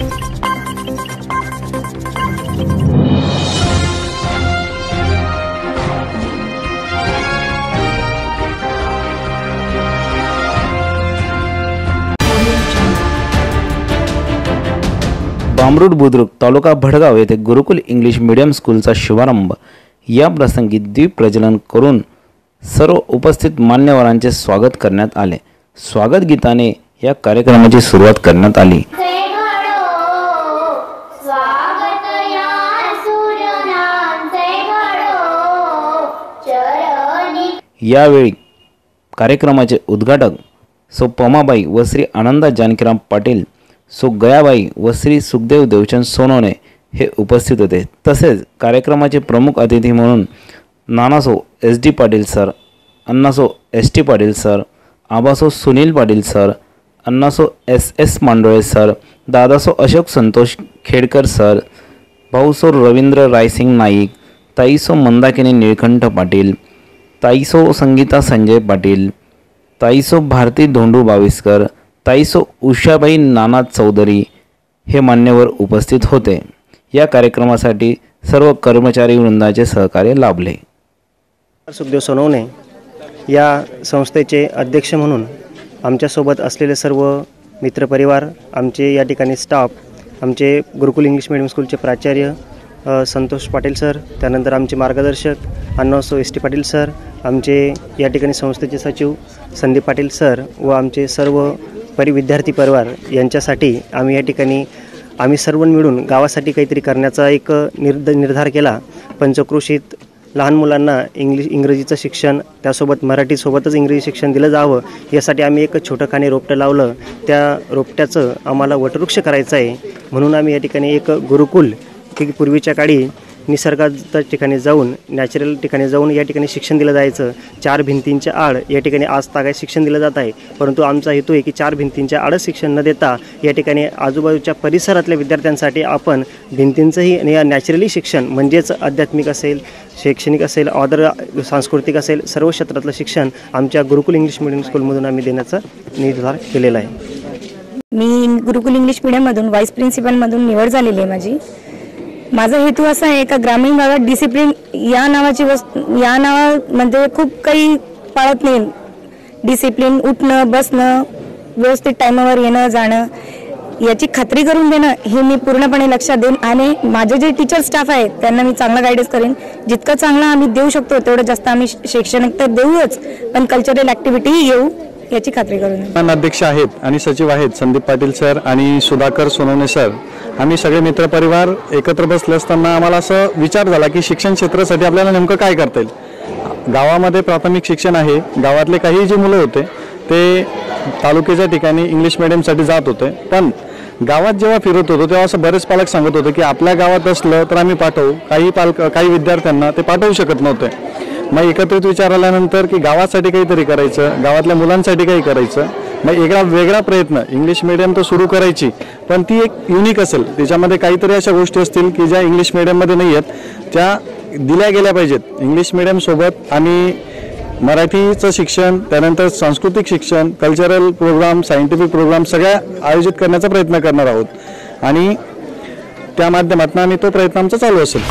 बामरुड बुद्रुक तालुका भडगाव येथे गुरुकुल English medium स्कूलचा शुभारंभ. या प्रसंगी दीप प्रज्वलन करून सर्व उपस्थित मान्यवरांचे स्वागत करण्यात आले. स्वागत गीताने या कार्यक्रमाची सुरुवात करण्यात आली. यावेळी कार्यक्रमाचे उद्घाटक सो पमाबाई व श्री आनंदा जानकीराम पाटील सो गयाबाई व श्री सुखदेव देवचंद सोनवणे हे उपस्थित होते. तसेच कार्यक्रमाचे प्रमुख अतिथी म्हणून Nanaso S D Patil sir Annaso S T Patil sir Abaso Sunil Patil sir Annaso S S Mandole sir Dadaso Ashok Santosh Khedkar sir Bhauso Ravindra Raising Naik Taiso Mandakini Nilkanth Patil Taiso Sangita Sanjay Patil Taiso Bharati Dhondu Baviskar Taiso Ushabai Nana Chaudhari हे मान्यवर उपस्थित होते. या कार्यक्रमासाठी सर्व कर्मचारी वृंदाचे सहकार्य लाभले. सुखदेव सोनवणे या संस्थेचे अध्यक्ष म्हणून आमच्यासोबत असलेले सर्व मित्रपरिवार आमचे या ठिकाणी स्टाफ आमचे गुरुकुल इंग्लिश मिडियम स्कूलचे प्राचार्य संतोष पाटील सर त्यानंतर आमचे मार्गदर्शक Annaso S T Patil sir आमचे या ठिकाणी संस्थेचे सचिव संदीप पाटील सर व आमचे सर्व परि विद्यार्थी परिवार यांच्यासाठी आम्ही या ठिकाणी आम्ही सर्व मिळून गावासाठी काहीतरी करण्याचा एक निर्द निर्धार केला. पंचक्रोशीत लहान मुलांना इंग्लिश इंग्रजीचं शिक्षण त्यासोबत मराठीसोबतच इंग्रजी शिक्षण दिलं जावं यासाठी आम्ही एक छोटंखाने रोपटं लावलं. त्या रोपट्याचं आम्हाला वटवृक्ष करायचं आहे. म्हणून आम्ही या ठिकाणी एक गुरुकुल की पूर्वीच्या काळी निसर्गाच्या ठिकाणी जाऊन नॅचरल ठिकाणी जाऊन या ठिकाणी शिक्षण दिलं जायचं. चार भिंतींच्या आड या ठिकाणी आज तागायत शिक्षण दिलं जात आहे. परंतु आमचा हेतू आहे की चार भिंतींच्या आडच शिक्षण न देता या ठिकाणी आजूबाजूच्या परिसरातल्या विद्यार्थ्यांसाठी आपण भिंतींचंही आणि या नॅचरली शिक्षण म्हणजेच आध्यात्मिक असेल शैक्षणिक असेल ऑदर सांस्कृतिक असेल सर्व क्षेत्रातलं शिक्षण आमच्या गुरुकुल इंग्लिश मिडियम स्कूलमधून आम्ही देण्याचा निर्धार केलेला आहे. मी गुरुकुल इंग्लिश मिडियममधून व्हाईस प्रिन्सिपलमधून निवड झालेली आहे माझी. माझा हेतू असा आहे का ग्रामीण भागात डिसिप्लिन या नावाची वस्तू या नावामध्ये खूप काही पाळत नाही. डिसिप्लिन उठणं बसणं व्यवस्थित टायमावर येणं जाणं याची खात्री करून देणं हे मी पूर्णपणे लक्षात देईन. आणि माझे जे टीचर स्टाफ आहेत त्यांना मी चांगला गायडन्स करेन. जितकं चांगलं आम्ही देऊ शकतो तेवढं जास्त आम्ही शैक्षणिक तर देऊच. पण कल्चरल ॲक्टिव्हिटीही येऊ. याची खात्री करून अध्यक्ष आहेत आणि सचिव आहेत संदीप पाटील सर आणि सुधाकर सोनवणे सर. आम्ही सगळे मित्रपरिवार एकत्र बसले असताना आम्हाला असं विचार झाला की शिक्षण क्षेत्रासाठी आपल्याला नेमकं काय करता येईल? गावामध्ये प्राथमिक शिक्षण आहे. गावातले काही जे मुलं होते ते तालुक्याच्या ठिकाणी इंग्लिश मिडियमसाठी जात होते. पण गावात जेव्हा फिरत होतो तेव्हा असं बरेच पालक सांगत होते की आपल्या गावात असलं तर आम्ही पाठवू. काही पालक काही विद्यार्थ्यांना ते पाठवू शकत नव्हते. मग एकत्रित विचार आल्यानंतर की गावासाठी काहीतरी करायचं गावातल्या मुलांसाठी काही करायचं मग एकदा वेगळा प्रयत्न इंग्लिश मिडियम तर सुरू करायची पण ती एक युनिक असेल. त्याच्यामध्ये काहीतरी अशा गोष्टी असतील की ज्या इंग्लिश मिडियममध्ये नाही आहेत त्या दिल्या गेल्या पाहिजेत. इंग्लिश मिडियमसोबत आम्ही मराठीचं शिक्षण त्यानंतर सांस्कृतिक शिक्षण कल्चरल प्रोग्राम सायंटिफिक प्रोग्राम सगळ्या आयोजित करण्याचा प्रयत्न करणार आहोत. आणि त्या माध्यमातून आम्ही तो प्रयत्न आमचा चालू असेल.